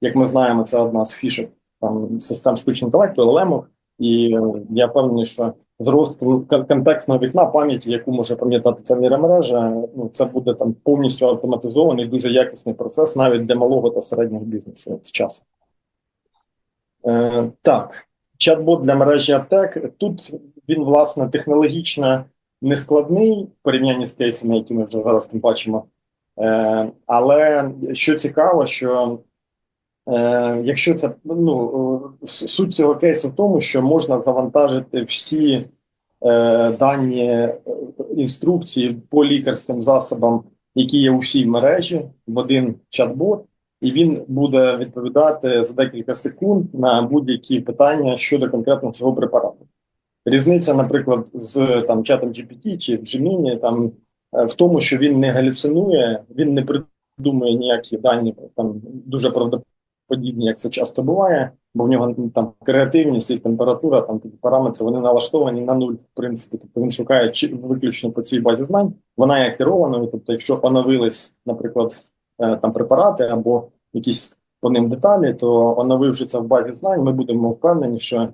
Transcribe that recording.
як ми знаємо, це одна з фішок там систем штучного інтелекту, LLM, і е, я впевнений, що зросту контекстного вікна пам'яті, яку може пам'ятати ця нейромережа, ну це буде там повністю автоматизований, дуже якісний процес навіть для малого та середнього бізнесу з часом. Е, так, чат-бот для мережі аптек. Тут він, власне, технологічно нескладний в порівнянні з кейсами, які ми вже зараз там бачимо. Е, але що цікаво, що якщо це ну е, суть цього кейсу в тому, що можна завантажити всі е, дані е, інструкції по лікарським засобам, які є у всій мережі, в один чат-бот, і він буде відповідати за декілька секунд на будь-які питання щодо конкретно цього препарату. Різниця, наприклад, з там чатом GPT чи Gemini, там е, в тому, що він не галюцинує, він не придумує ніякі дані там дуже правдоподібні подібні, як це часто буває, бо в нього там креативність і температура, там такі параметри, вони налаштовані на нуль, в принципі. Тобто він шукає виключно по цій базі знань. Вона є керованою. Тобто, якщо оновились, наприклад, е, там препарати або якісь по ним деталі, то оновивши це в базі знань, ми будемо впевнені, що